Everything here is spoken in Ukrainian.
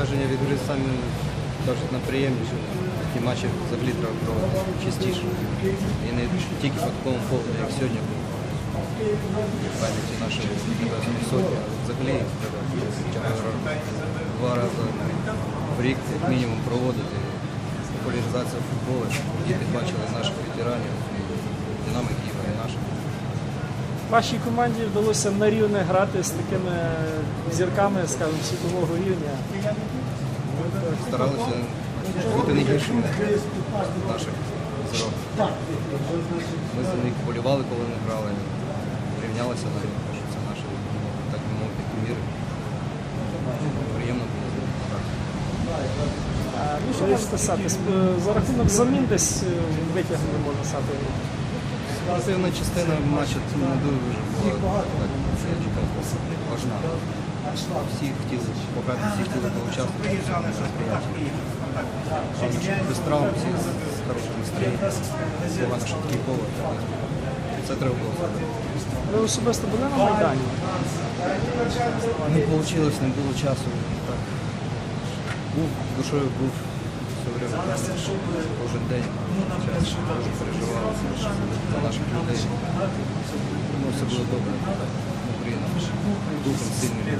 враження від гри самі досить неприємніші. Такі матчі взагалі треба проводити частіше. І не тільки по такому поводу, як сьогодні було. В пам'яті нашої небесної сотні. а Взагалі треба два рази в рік, як мінімум, проводити. Популяризація футболу, діти бачили наших ветеранів, Вашій команді вдалося на рівне грати з такими зірками, скажімо, світового рівня. Старалися бути не гіршими наших зірок. Ми за них болювали, коли вони грали, рівнялися на них, тому що це наші, так би мовити, куміри. Приємно було. А, Ну, що можете сказати? За рахунок замін десь е, витягнули, можна сказати. Спортивна частина матчу це не дуже була так, скажімо, важна. Всі хотіли показати, всі хотіли поучаствувати в цьому мероприятии. Без травм, всі з хорошим настроєнням, погано швидкий повод. Це треба було зробити. Ви особисто були на Майдані? Не вийшло, не було часу. Так. Був душою, був все время. Кожен день. Час, дуже наших людей. Ну, все було добре. Україна духом сильний.